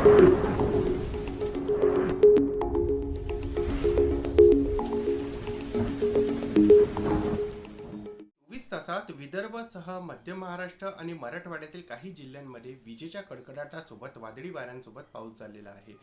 वीस तासात विदर्भासह मध्य महाराष्ट्र आणि मराठवाड्यातील काही जिल्ह्यांमध्ये विजेच्या कडकडाटासोबत वादळी वाऱ्यांसोबत पाऊस झालेला आहे.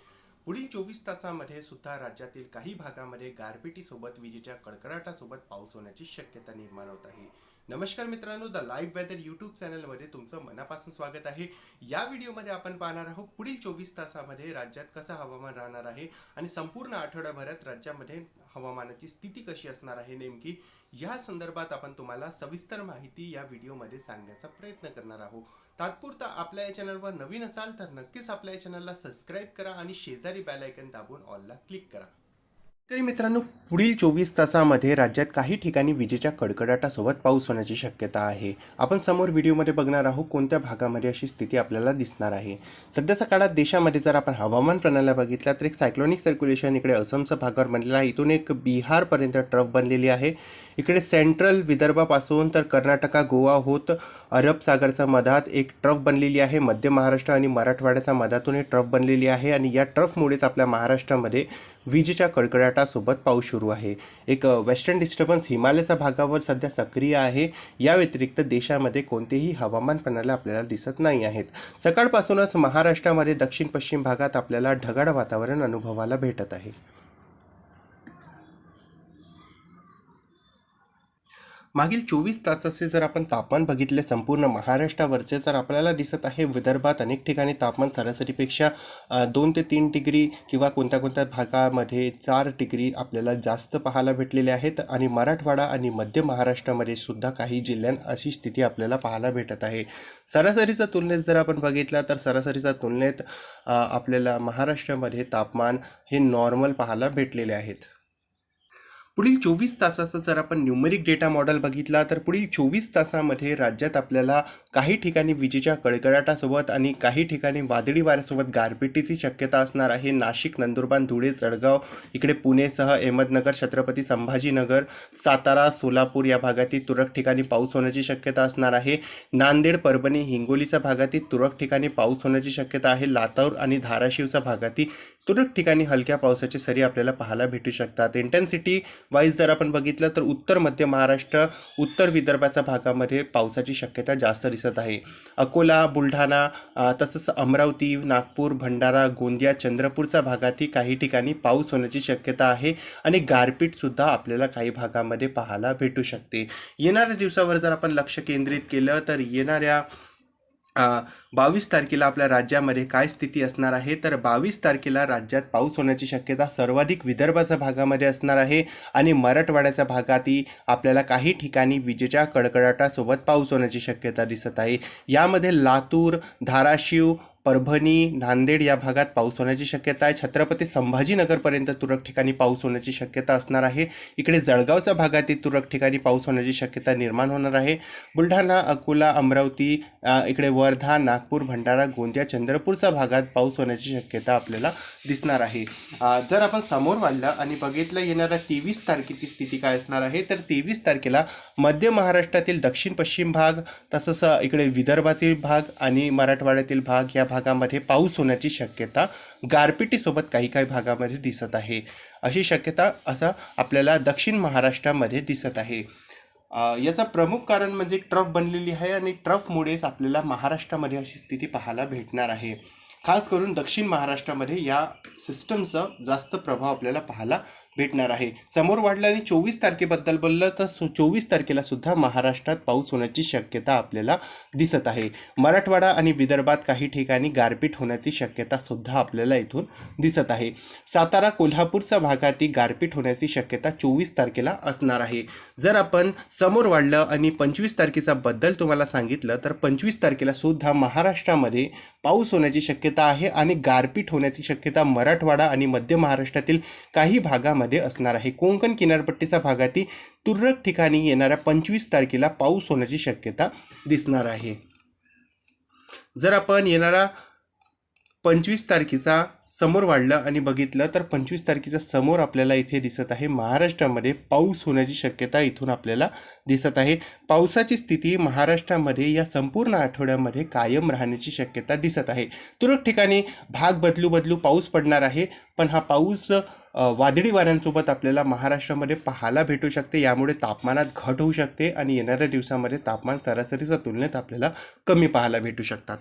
पुढील चोवीस तासामध्ये सुद्धा राज्यातील काही भागामध्ये गारपिटीसोबत विजेच्या कडकडाटासोबत पाऊस होण्याची शक्यता निर्माण होत आहे. नमस्कार मित्रांनो द लाईव्ह वेदर यूट्यूब चॅनलमध्ये तुमचं मनापासून स्वागत आहे. या व्हिडिओमध्ये आपण पाहणार आहोत पुढील चोवीस तासामध्ये राज्यात कसं हवामान राहणार आहे आणि संपूर्ण आठवड्याभरात राज्यामध्ये हवामानाची स्थिती कशी असणार आहे नेमकी? या संदर्भात आपण तुम्हाला सविस्तर माहिती या व्हिडिओमध्ये सांगण्याचा प्रयत्न करणार आहोत. तात्पुरता आपल्या या चॅनलवर नवीन असाल तर नक्कीच आपल्या या चॅनलला सबस्क्राईब करा आणि शेजारी बेल आयकन दाबून ऑलला क्लिक करा. तरी मित्रांनो पुढील चोवीस तासामध्ये राज्यात काही ठिकाणी विजेच्या कडकडाटासोबत पाऊस होण्याची शक्यता आहे. आपण समोर व्हिडिओमध्ये बघणार आहोत कोणत्या भागामध्ये अशी स्थिती आपल्याला दिसणार आहे. सध्याच्या काळात देशामध्ये जर आपण हवामान प्रणाल्या बघितल्या तर एक सायक्लोनिक सर्क्युलेशन इकडे असमच्या भागावर बनलेला आहे. इथून एक बिहारपर्यंत ट्रफ बनलेली आहे. इकडे सेंट्रल विदर्भापासून तर कर्नाटका गोवा होत अरब सागरच्या मधात एक ट्रफ बनलेली आहे. मध्य महाराष्ट्र आणि मराठवाड्याच्या मधातून एक ट्रफ बनलेली आहे आणि या ट्रफमुळेच आपल्या महाराष्ट्रामध्ये विजेच्या कडकडाटासोबत पाऊस सुरू आहे. एक वेस्टर्न डिस्टर्बन्स हिमालयाच्या भागावर सध्या सक्रिय आहे. या व्यतिरिक्त देशामध्ये कोणतेही हवामान प्रणाली आपल्याला दिसत नाही आहेत. सकाळपासूनच महाराष्ट्रामध्ये दक्षिण पश्चिम भागात आपल्याला ढगाळ वातावरण अनुभवाला भेटत आहे. मागील चोवीस तासाचे जर आपण तापमान बघितले संपूर्ण महाराष्ट्रावरचे तर आपल्याला दिसत आहे विदर्भात अनेक ठिकाणी तापमान सरासरीपेक्षा दोन ते तीन डिग्री किंवा कोणत्या कोणत्या भागामध्ये चार डिग्री आपल्याला जास्त पाहायला भेटलेले आहेत. आणि मराठवाडा आणि मध्य महाराष्ट्रामध्ये सुद्धा काही जिल्ह्यांत अशी स्थिती आपल्याला पाहायला भेटत आहे. सरासरीच्या तुलनेत जर आपण बघितला तर सरासरीच्या तुलनेत आपल्याला महाराष्ट्रामध्ये तापमान हे नॉर्मल पाहायला भेटलेले आहेत. पुढील चोवीस तासाचा जर आपण न्यूमरिक डेटा मॉडेल बघितला तर पुढील चोवीस तासामध्ये राज्यात आपल्याला काही ठिकाणी विजेच्या कडकडाटासोबत आणि काही ठिकाणी वादळी वाऱ्यासोबत गारपिटीची शक्यता असणार आहे. नाशिक नंदुरबार धुळे जळगाव इकडे पुणेसह अहमदनगर छत्रपती संभाजीनगर सातारा सोलापूर या भागातील तुरळक ठिकाणी पाऊस होण्याची शक्यता असणार आहे. नांदेड परभणी हिंगोलीच्या भागातील तुरळक ठिकाणी पाऊस होण्याची शक्यता आहे. लातूर आणि धाराशिवच्या भागातील तुरळक ठिकाणी हलक्या पावसाची सरी आपल्याला पाहायला भेटू शकतात. इंटेन्सिटी वाईज जर आपण बघितलं तर उत्तर मध्य महाराष्ट्र उत्तर विदर्भाच्या भागामध्ये पावसाची शक्यता जास्त दिसत आहे. अकोला बुलढाणा तसंच अमरावती नागपूर भंडारा गोंदिया चंद्रपूरच्या भागातही काही ठिकाणी पाऊस होण्याची शक्यता आहे आणि गारपीटसुद्धा आपल्याला काही भागामध्ये पाहायला भेटू शकते. येणाऱ्या दिवसावर जर आपण लक्ष केंद्रित केलं तर येणाऱ्या बावीस तारखेला आपल्या राज्यामध्ये काय स्थिती असणार आहे? तर बावीस तारखेला राज्यात पाऊस होण्याची शक्यता सर्वाधिक विदर्भाच्या भागामध्ये असणार आहे आणि मराठवाड्याच्या भागातही आपल्याला काही ठिकाणी विजेच्या कडकडाटासोबत पाऊस होण्याची शक्यता दिसत आहे. यामध्ये लातूर धाराशिव परभणी नांदेड या भागात पाऊस होण्याची शक्यता आहे. छत्रपती संभाजीनगरपर्यंत तुरळक ठिकाणी पाऊस होण्याची शक्यता असणार आहे. इकडे जळगावच्या भागातील तुरळक ठिकाणी पाऊस होण्याची शक्यता निर्माण होणार आहे. बुलढाणा अकोला अमरावती इकडे वर्धा नागपूर भंडारा गोंदिया चंद्रपूरच्या भागात पाऊस होण्याची शक्यता आपल्याला दिसणार आहे. जर आपण समोर वाढलं आणि बघितलं येणाऱ्या तेवीस तारखेची स्थिती काय असणार आहे तर तेवीस तारखेला मध्य महाराष्ट्रातील दक्षिण पश्चिम भाग तसंच इकडे विदर्भातील भाग आणि मराठवाड्यातील भाग या भागामध्ये पाऊस होण्याची शक्यता गारपिटीसोबत काही काही भागामध्ये दिसत आहे. अशी शक्यता असा आपल्याला दक्षिण महाराष्ट्रामध्ये दिसत आहे. याचं प्रमुख कारण म्हणजे ट्रफ बनलेली आहे आणि ट्रफमुळेच आपल्याला महाराष्ट्रामध्ये अशी स्थिती पाहायला भेटणार आहे. खास करून दक्षिण महाराष्ट्रामध्ये या सिस्टमचा जास्त प्रभाव आपल्याला पाहायला भेटणार आहे. समोर वाढलं आणि चोवीस तारखेबद्दल बोललं तर सो चोवीस तारखेला सुद्धा महाराष्ट्रात पाऊस होण्याची शक्यता आपल्याला दिसत आहे. मराठवाडा आणि विदर्भात काही ठिकाणी गारपीट होण्याची शक्यता सुद्धा आपल्याला इथून दिसत आहे. सातारा कोल्हापूरच्या भागातही गारपीट होण्याची शक्यता चोवीस तारखेला असणार आहे. जर आपण समोर वाढलं आणि पंचवीस तारखेचा बद्दल तुम्हाला सांगितलं तर पंचवीस तारखेला सुद्धा महाराष्ट्रामध्ये पाऊस होण्याची शक्यता आहे आणि गारपीट होण्याची शक्यता मराठवाडा आणि मध्य महाराष्ट्रातील काही भागामध्ये असणार आहे. कोंकण किनारपट्टीच्या भागातील तुरळक ठिकाणी येणाऱ्या पंचवीस तारखेला पाऊस होण्याची शक्यता दिसणार आहे. जर आपण येणारा पंचवीस तारखेचा समोर वाढलं आणि बघितलं तर पंचवीस तारखेच्या समोर आपल्याला इथे दिसत आहे. महाराष्ट्रामध्ये पाऊस होण्याची शक्यता इथून आपल्याला दिसत आहे. पावसाची स्थिती महाराष्ट्रामध्ये या संपूर्ण आठवड्यामध्ये कायम राहण्याची शक्यता दिसत आहे. तुरळक ठिकाणी भाग बदलू बदलू पाऊस पडणार आहे पण हा पाऊस वादळी वाऱ्यांसोबत आपल्याला महाराष्ट्रामध्ये पाहायला भेटू शकते. यामुळे तापमानात घट होऊ शकते आणि येणाऱ्या दिवसामध्ये तापमान सरासरीच्या तुलनेत आपल्याला कमी पाहायला भेटू शकतात.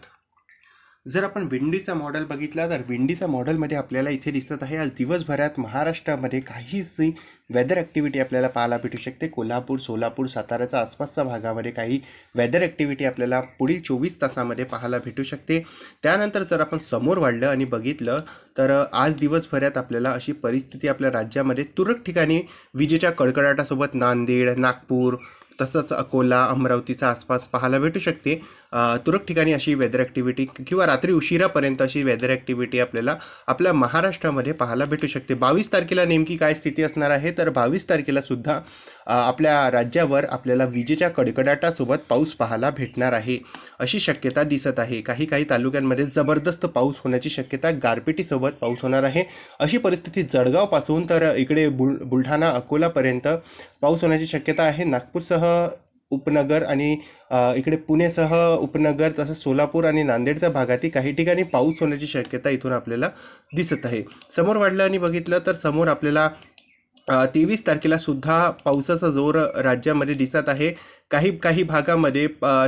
जर आपण विंडीचा मॉडेल बघितला तर विंडीचा मॉडेलमध्ये आपल्याला इथे दिसत आहे आज दिवसभरात महाराष्ट्रामध्ये काहीशी वेदर ॲक्टिव्हिटी आपल्याला पाहायला भेटू शकते. कोल्हापूर सोलापूर साताऱ्याच्या आसपासच्या भागामध्ये काही वेदर ॲक्टिव्हिटी आपल्याला पुढील चोवीस तासामध्ये पाहायला भेटू शकते. त्यानंतर जर आपण समोर वाढलं आणि बघितलं तर आज दिवसभरात आपल्याला अशी परिस्थिती आपल्या राज्यामध्ये तुरळक ठिकाणी विजेच्या कडकडाटासोबत नांदेड नागपूर तसंच अकोला अमरावतीचा आसपास पाहायला भेटू शकते. तुरळक ठिकाणी अशी वेदर ॲक्टिव्हिटी किंवा रात्री उशिरापर्यंत अशी वेदर ॲक्टिव्हिटी आपल्याला आपल्या महाराष्ट्रामध्ये पाहायला भेटू शकते. बावीस तारखेला नेमकी काय स्थिती असणार आहे? तर बावीस तारखेला सुद्धा आपल्या राज्यावर आपल्याला विजेच्या कडकडाटासोबत पाऊस पाहायला भेटणार आहे. अशी शक्यता दिसत आहे. काही काही तालुक्यांमध्ये जबरदस्त पाऊस होण्याची शक्यता गारपिटीसोबत पाऊस होणार आहे. अशी परिस्थिती जळगावपासून तर इकडे बुल बुलढाणा अकोलापर्यंत पाऊस होण्याची शक्यता आहे. नागपूरसह उपनगर आणि इकडे पुणेसह उपनगर तसंच सोलापूर आणि नांदेडच्या भागातही काही ठिकाणी पाऊस होण्याची शक्यता इथून आपल्याला दिसत आहे. समोर वाढलं आणि बघितलं तर समोर आपल्याला तेवीस तारखेला सुद्धा पावसाचा जोर राज्यामध्ये दिसत आहे. काही काही भागामध्ये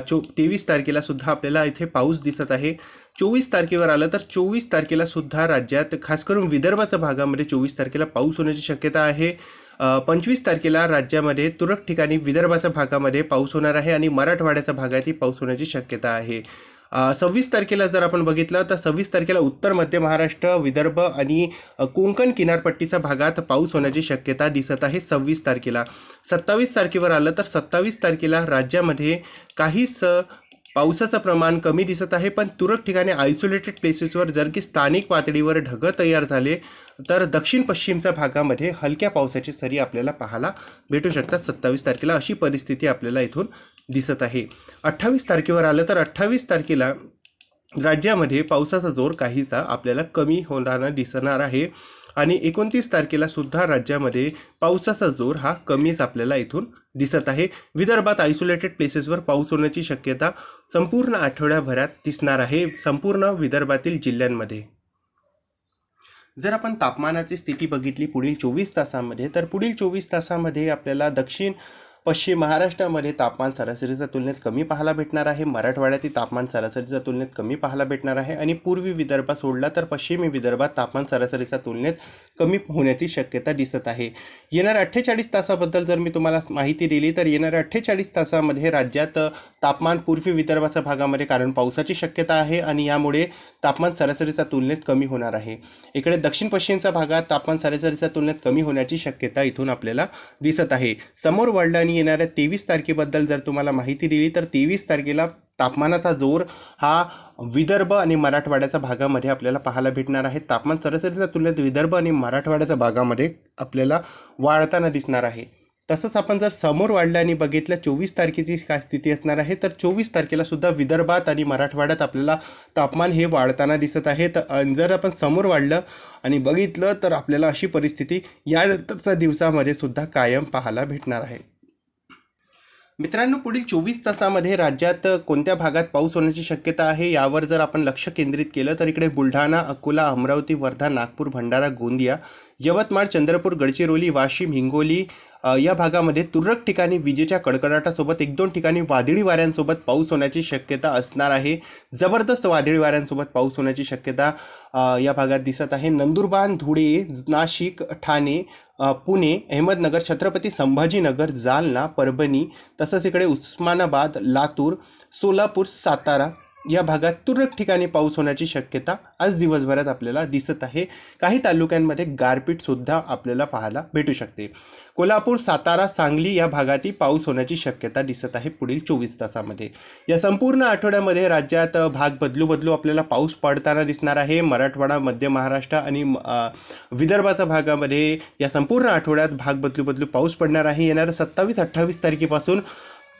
चो तेवीस तारखेला सुद्धा आपल्याला इथे पाऊस दिसत आहे. चोवीस तारखेवर आलं तर चोवीस तारखेला सुद्धा राज्यात खास करून विदर्भाच्या भागामध्ये चोवीस तारखेला पाऊस होण्याची शक्यता आहे. पंचवीस तारखेला राज्यामध्ये तुरळक ठिकाणी विदर्भाच्या भागामध्ये पाऊस होणार आहे आणि मराठवाड्याच्या भागातही पाऊस होण्याची शक्यता आहे. सव्वीस तारखेला जर आपण बघितलं तर सव्वीस तारखेला उत्तर मध्य महाराष्ट्र विदर्भ आणि कोंकण कोकण किनारपट्टीच्या भागात पाऊस होण्याची शक्यता दिसत आहे सव्वीस तारखेला. सत्तावीस तारखेवर आलं तर सत्तावीस तारखेला राज्यामध्ये काहीच पावसाचं प्रमाण कमी दिसत आहे पण तुरळक ठिकाणी आयसोलेटेड प्लेसेसवर जर की स्थानिक पातळीवर ढगं तयार झाले तर दक्षिण पश्चिमच्या भागामध्ये हलक्या पावसाची सरी आपल्याला पाहायला भेटू शकतात. सत्तावीस तारखेला अशी परिस्थिती आपल्याला इथून दिसत आहे. अठ्ठावीस तारखेवर आलं तर अठ्ठावीस तारखेला राज्यामध्ये पावसाचा जोर काहीसा आपल्याला कमी होताना दिसणार आहे. आणि एकोणतीस तारखेला सुद्धा राज्यामध्ये पावसाचा जोर हा कमीच आपल्याला इथून दिसत आहे. विदर्भात आयसोलेटेड प्लेसेसवर पाऊस होण्याची शक्यता संपूर्ण आठवड्याभरात दिसणार आहे संपूर्ण विदर्भातील जिल्ह्यांमध्ये. जर आपण तापमानाची स्थिती बघितली पुढील चोवीस तासामध्ये तर पुढील चोवीस तासामध्ये आपल्याला दक्षिण पश्चिम महाराष्ट्रामध्ये तापमान सरासरीच्या तुलनेत कमी पाहायला भेटणार आहे. मराठवाड्यातील तापमान सरासरीच्या तुलनेत कमी पाहायला भेटणार आहे. आणि पूर्वी विदर्भ सोडला तर पश्चिमी विदर्भात तापमान सरासरीच्या तुलनेत कमी होण्याची शक्यता दिसत आहे. येणाऱ्या अठ्ठेचाळीस तासाबद्दल जर मी तुम्हाला माहिती दिली तर येणाऱ्या अठ्ठेचाळीस तासामध्ये राज्यात तापमान पूर्वी विदर्भाच्या भागामध्ये कारण पावसाची शक्यता आहे आणि यामुळे तापमान सरासरीच्या तुलनेत कमी होणार आहे. इकडे दक्षिण पश्चिमच्या भागात तापमान सरासरीच्या तुलनेत कमी होण्याची शक्यता इथून आपल्याला दिसत आहे. समोर वर्ल्ड आणि येणाऱ्या तेवीस तारखेबद्दल जर तुम्हाला माहिती दिली तर तेवीस तारखेला तापमानाचा जोर हा विदर्भ आणि मराठवाड्याच्या भागामध्ये आपल्याला पाहायला भेटणार आहे. तापमान सरासरीच्या तुलनेत विदर्भ आणि मराठवाड्याच्या भागामध्ये आपल्याला वाढताना दिसणार आहे. तसंच आपण जर समोर वाढलं आणि बघितलं चोवीस तारखेची काय स्थिती असणार आहे तर चोवीस तारखेला सुद्धा विदर्भात आणि मराठवाड्यात आपल्याला तापमान हे वाढताना दिसत आहे. तर जर आपण समोर वाढलं आणि बघितलं तर आपल्याला अशी परिस्थिती यानंतरच्या दिवसामध्ये सुद्धा कायम पाहायला भेटणार आहे. मित्रांनो पुढील चोवीस तासामध्ये राज्यात कोणत्या भागात पाऊस होण्याची शक्यता आहे यावर जर आपण लक्ष केंद्रित केलं तर इकडे बुलढाणा अकोला अमरावती वर्धा नागपूर भंडारा गोंदिया यवतमाळ चंद्रपूर गडचिरोली वाशिम हिंगोली या भागामध्ये तुरळक ठिकाणी विजेच्या कडकडाटासोबत एक दोन ठिकाणी वादळी वाऱ्यांसोबत पाऊस होण्याची शक्यता असणार आहे. जबरदस्त वादळी वाऱ्यांसोबत पाऊस होण्याची शक्यता या भागात दिसत आहे. नंदुरबार धुळे नाशिक ठाणे पुणे अहमदनगर छत्रपती संभाजीनगर जालना परभणी तसंच इकडे उस्मानाबाद लातूर सोलापूर सातारा या भागात तुरळक ठिकाणी पाऊस होण्याची शक्यता आज दिवसभरात आपल्याला दिसत आहे. काही तालुक्यांमध्ये गारपीटसुद्धा आपल्याला पाहायला भेटू शकते. कोल्हापूर सातारा सांगली या भागातही पाऊस होण्याची शक्यता दिसत आहे पुढील चोवीस तासामध्ये. या संपूर्ण आठवड्यामध्ये राज्यात भाग बदलू बदलू आपल्याला पाऊस पडताना दिसणार आहे. मराठवाडा मध्य महाराष्ट्र आणि विदर्भाच्या भागामध्ये या संपूर्ण आठवड्यात भाग बदलू बदलू पाऊस पडणार आहे. येणाऱ्या सत्तावीस अठ्ठावीस तारखेपासून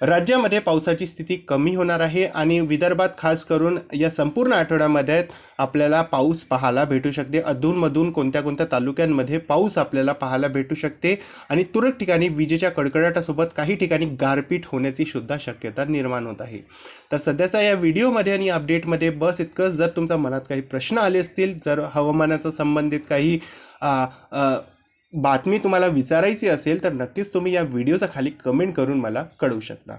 राज्यामध्ये पावसाची स्थिती कमी होणार आहे आणि विदर्भात खास करून या संपूर्ण आठवड्यामध्ये आपल्याला पाऊस पाहायला भेटू शकते. अधूनमधून कोणत्या कोणत्या तालुक्यांमध्ये पाऊस आपल्याला पाहायला भेटू शकते आणि तुरळक ठिकाणी विजेच्या कडकडाटासोबत काही ठिकाणी गारपीट होण्याची सुद्धा शक्यता निर्माण होत आहे. तर सध्याचा या व्हिडिओमध्ये आणि अपडेटमध्ये बस इतकंच. जर तुमच्या मनात काही प्रश्न आले असतील जर हवामानाचा संबंधित काही आ, आ, बातमी तुम्हाला विचारायची असेल तर नक्कीच तुम्ही या व्हिडिओचा खाली कमेंट करून मला कळवू शकता.